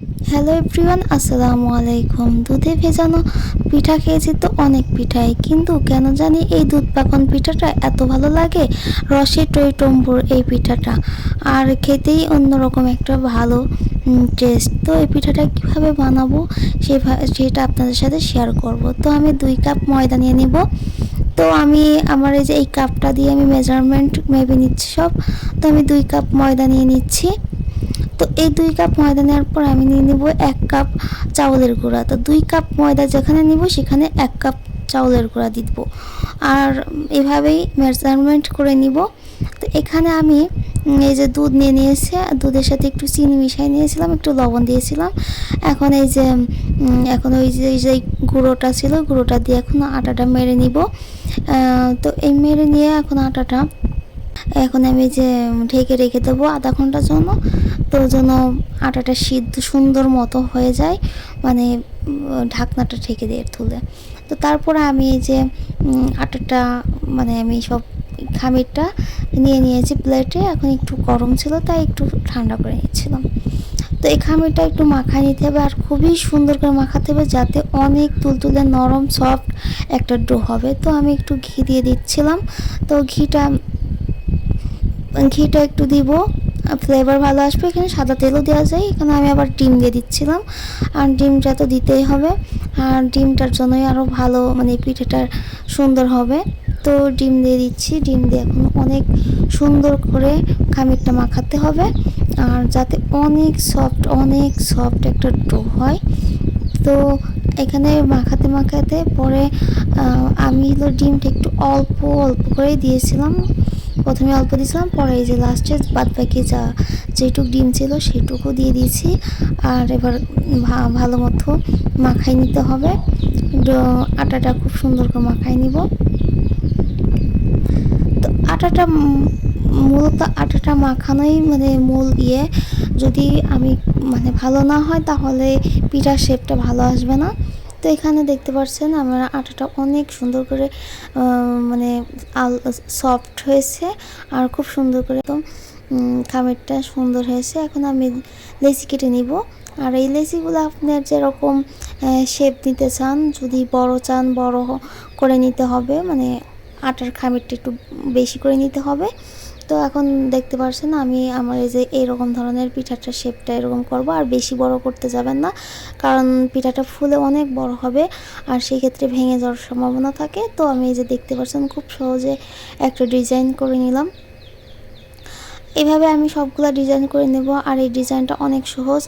Hello everyone আসসালামু আলাইকুম। দুধে ভেজানো পিঠা খেয়েছি তো অনেক পিঠাই, কিন্তু কেন জানি এই দুধ পাকন পিঠাটা এত ভালো লাগে? রসে টই টম্বুর এই পিঠাটা। আর খেতেই অন্যরকম একটা ভালো টেস্ট তো এই পিঠাটা কীভাবে বানাবো সেটা আপনাদের সাথে শেয়ার করব। তো আমি দুই কাপ ময়দা নিয়ে নিব। তো আমি, আমার এই যে এই কাপটা দিয়ে আমি মেজারমেন্ট মেপে নিচ্ছি সব। তো আমি দুই কাপ ময়দা নিয়ে নিচ্ছি। তো এই দুই কাপ ময়দা নেওয়ার পর আমি নিয়ে নিব এক কাপ চাউলের গুঁড়া। তো দুই কাপ ময়দা যেখানে নিব, সেখানে এক কাপ চাউলের গুঁড়া দিব। আর এভাবেই মেজারমেন্ট করে নিব। তো এখানে আমি এই যে দুধ নিয়ে নিয়েছি দুধের সাথে একটু চিনি মিশিয়ে নিয়েছিলাম, একটু লবণ দিয়েছিলাম। এখন এই যে এখন ওই যে, এই যে গুঁড়োটা ছিল, গুঁড়োটা দিয়ে এখন আটাটা মেরে নিব। তো এই মেরে নিয়ে এখন আটাটা এখন আমি যে ঢেকে রেখে দেবো আধা ঘণ্টার জন্য, তো যেন আটাটা সিদ্ধ সুন্দর মতো হয়ে যায় মানে ঢাকনাটা ঢেকে দিয়ে তুলে। তো তারপরে আমি এই যে আটাটা মানে আমি সব খামিরটা নিয়ে নিয়েছি প্লেটে, এখন একটু গরম ছিল, তাই একটু ঠান্ডা করে নিয়েছিলাম তো এই খামিরটা একটু মাখায় নিতে হবে, আর খুবই সুন্দর করে মাখাতে হবে, যাতে অনেক তুলতুলে নরম, সফট একটা ডো হবে। তো আমি একটু ঘি দিয়ে দিচ্ছিলাম। তো ঘিটা ঘিটা একটু দিব। ফ্লেভার ভালো আসবে, এখানে সাদা তেলও দেওয়া যায়। এখানে আমি আবার ডিম দিয়ে দিচ্ছিলাম। আর ডিমটা তো দিতেই হবে। আর ডিমটার জন্যই আরও ভালো মানে পিঠেটার সুন্দর হবে। তো ডিম দিয়ে দিচ্ছি। ডিম দিয়ে এখন অনেক সুন্দর করে খামিরটা মাখাতে হবে। আর যাতে অনেক সফট অনেক সফট একটা ডো হয়। তো এখানে মাখাতে মাখাতে পরে আমি হলো ডিমটা একটু অল্প অল্প করেই দিয়েছিলাম। প্রথমে অল্প দিয়েছিলাম, পরে এই যে লাস্টে বাদ বাকি যা যেটুক ডিম ছিল সেটুকু দিয়ে দিয়েছি। আর এবার ভালো মতো মাখাই নিতে হবে। আটাটা খুব সুন্দর করে মাখাই নিব। তো আটাটা মূলত আটাটা মাখানোই মানে মূল ইয়ে। যদি আমি মানে ভালো না হয় তাহলে পিঠার শেপটা ভালো আসবে না। তো এখানে দেখতে পাচ্ছেন আমার আটাটা অনেক সুন্দর করে মানে আল সফট হয়েছে আর খুব সুন্দর করে একদম খামিরটা সুন্দর হয়েছে। এখন আমি লেসি কেটে নিব। আর এই লেসিগুলো আপনার যেরকম শেপ নিতে চান, যদি বড় চান, বড় করে নিতে হবে। মানে আটার খামিরটা একটু বেশি করে নিতে হবে। তো এখন দেখতে পাচ্ছেন আমি আমার এই যে এরকম ধরনের পিঠাটার শেপটা এরকম করব, আর বেশি বড় করতে যাবেন না, কারণ পিঠাটা ফুলে অনেক বড় হবে, আর সেই ক্ষেত্রে ভেঙে যাওয়ার সম্ভাবনা থাকে। তো আমি এই যে দেখতে পাচ্ছেন খুব সহজে একটা ডিজাইন করে নিলাম। এভাবে আমি সবগুলা ডিজাইন করে নেব, আর এই ডিজাইনটা অনেক সহজ,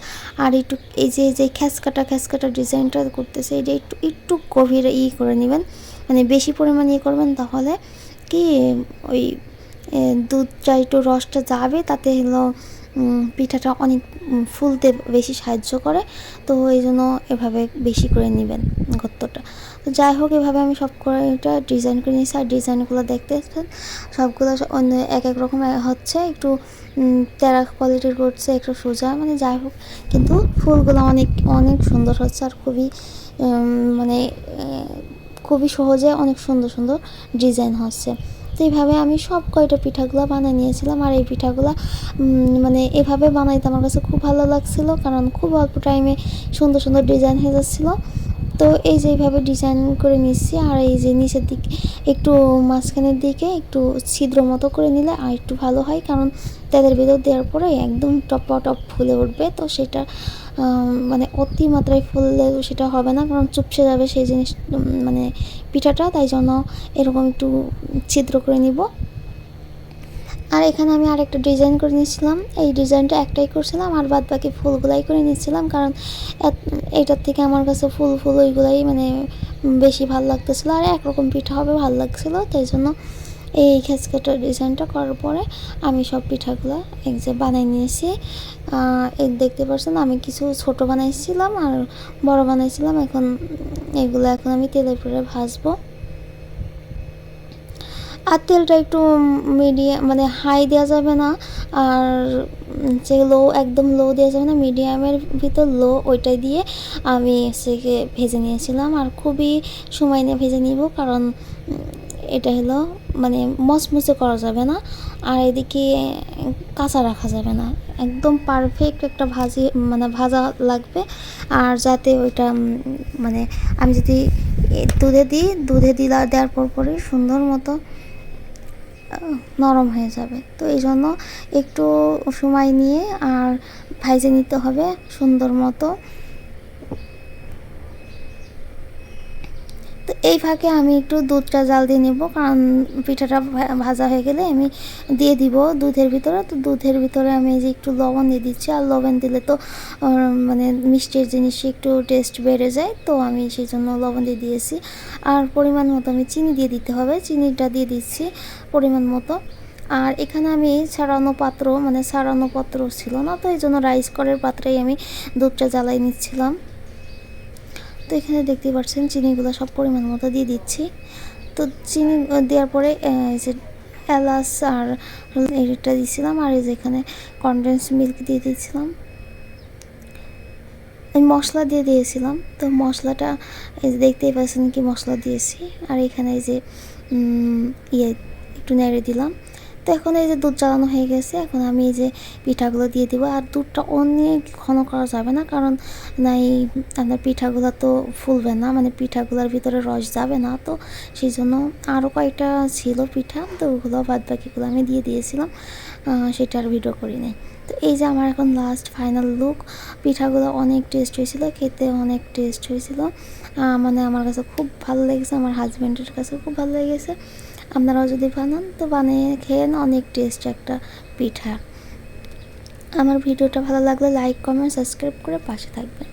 আর একটু এই যে যে খ্যাসকাটা খ্যাসকাটা ডিজাইনটা করতেছে এটা একটু একটু গভীরে ই করে নেবেন। মানে বেশি পরিমাণে ই করবেন তাহলে কি ওই দুধটা একটু রসটা যাবে, তাতে হলো পিঠাটা অনেক ফুলতে বেশি সাহায্য করে। তো এই জন্য এভাবে বেশি করে নেবেন গত্তটা তো যাই হোক, এভাবে আমি সব করে এটা ডিজাইন করে নিয়েছি। আর ডিজাইনগুলো দেখতে সবগুলো অন্য এক এক রকম হচ্ছে। একটু তেরা কোয়ালিটির করছে, একটু সোজা মানে যাই হোক। কিন্তু ফুলগুলো অনেক অনেক সুন্দর হচ্ছে আর খুবই মানে খুবই সহজে অনেক সুন্দর সুন্দর ডিজাইন হচ্ছে। এইভাবে আমি সব কয়টা পিঠাগুলো বানিয়ে নিয়েছিলাম, আর এই পিঠাগুলো মানে এভাবে বানাইতে আমার কাছে খুব ভালো লাগছিল, কারণ খুব অল্প টাইমে সুন্দর সুন্দর ডিজাইন হয়ে যাচ্ছিল। তো এই যে এইভাবে ডিজাইন করে নিচ্ছি, আর এই যে নিচের দিকে, একটু মাঝখানের দিকে একটু ছিদ্র মতো করে নিলে আর একটু ভালো হয়, কারণ তাদের ভিতর দেওয়ার পরে একদম টপ টপ ফুলে উঠবে, তো সেটা মানে অতি মাত্রায় ফুললে সেটা হবে না, কারণ চুপসে যাবে সেই জিনিস মানে পিঠাটা, তাই জন্য এরকম একটু ছিদ্র করে নিব। আর এখানে আমি আরেকটা ডিজাইন করে নিয়েছিলাম। এই ডিজাইনটা একটাই করছিলাম, আর বাদ বাকি ফুলগুলাই করে নিচ্ছিলাম কারণ এইটার থেকে আমার কাছে ফুল ফুল ওইগুলাই মানে বেশি ভালো লাগতেছিলো, আর একরকম পিঠা হবে ভালো লাগছিল, তাই জন্য এই খেসকাটা ডিজাইনটা করার পরে আমি সব পিঠাগুলো এক যে বানিয়ে নিয়েছি। এই দেখতে পাচ্ছেন আমি কিছু ছোট বানাইছিলাম আর বড় বানাইছিলাম। এখন এগুলো এখন আমি তেলে পরে ভাজবো। আর তেলটা একটু মিডিয়াম মানে হাই দেওয়া যাবে না আর যে লো একদম লো দেওয়া যাবে না মিডিয়ামের ভিতর লো ওইটাই দিয়ে আমি সেকে ভেজে নিয়েছিলাম। আর খুবই সময় নিয়ে ভেজে নিব কারণ এটা হলো মানে মচমচে করা যাবে না, আর এদিকে কাঁচা রাখা যাবে না। একদম পারফেক্ট একটা ভাজি মানে ভাজা লাগবে। আর যাতে ওইটা মানে আমি যদি দুধে দিই, দুধে দিলা, দেওয়ার পর পরই সুন্দর মতো নরম হয়ে যাবে। তো এই জন্য একটু সময় নিয়ে আর ভাইজে নিতে হবে সুন্দর মতো। এই ফাঁকে আমি একটু দুধটা জাল দিয়ে নেব, কারণ পিঠাটা ভাজা হয়ে গেলে আমি দিয়ে দিব দুধের ভিতরে। তো দুধের ভিতরে আমি যে একটু লবণ দিয়ে দিচ্ছি, আর লবণ দিলে তো মানে মিষ্টির জিনিস একটু টেস্ট বেড়ে যায়। তো আমি সেই জন্য লবণ দিয়ে দিয়েছি। আর পরিমাণ মতো আমি চিনি দিয়ে দিতে হবে, চিনিটা দিয়ে দিচ্ছি পরিমাণ মতো। আর এখানে আমি ছাড়ানো পাত্র মানে ছাড়ানো পাত্র ছিল না, তো এই জন্য রাইস করার পাত্রেই আমি দুধটা জ্বালাই নিচ্ছিলাম। তো এখানে দেখতে পাচ্ছেন চিনিগুলো সব পরিমাণ মতো দিয়ে দিচ্ছি। তো চিনি দেওয়ার পরে যে এলাচ আর এটা দিয়েছিলাম আর এই যে এখানে কনডেন্স মিল্ক দিয়ে দিয়েছিলাম। আমি মশলা দিয়ে দিয়েছিলাম। তো মশলাটা, এই যে দেখতেই পাচ্ছেন কি মশলা দিয়েছি। আর এখানে এই যে ইয়ে একটু নেড়ে দিলাম। তো এখন এই যে দুধ জ্বালানো হয়ে গেছে, এখন আমি এই যে পিঠাগুলো দিয়ে দিব। আর দুধটা অনেক ঘন করা যাবে না, কারণ নাই, আপনার পিঠাগুলো তো ফুলবে না মানে পিঠাগুলোর ভিতরে রস যাবে না। তো সেই জন্য আরও কয়েকটা ছিল পিঠা, তো ওগুলো বাদ বাকিগুলো আমি দিয়ে দিয়েছিলাম। সেটা আর ভিডিও করি নাই তো এই যে আমার এখন লাস্ট ফাইনাল লুক পিঠাগুলো অনেক টেস্ট হয়েছিল, খেতে অনেক টেস্ট হয়েছিল। মানে আমার কাছে খুব ভালো লেগেছে, আমার হাজব্যান্ডের কাছে খুব ভালো লেগেছে। আপনারাও যদি বানান, তো বানিয়ে খেয়ে অনেক টেস্ট একটা পিঠা। আমার ভিডিওটা ভালো লাগলে লাইক কমেন্ট সাবস্ক্রাইব করে পাশে থাকবেন।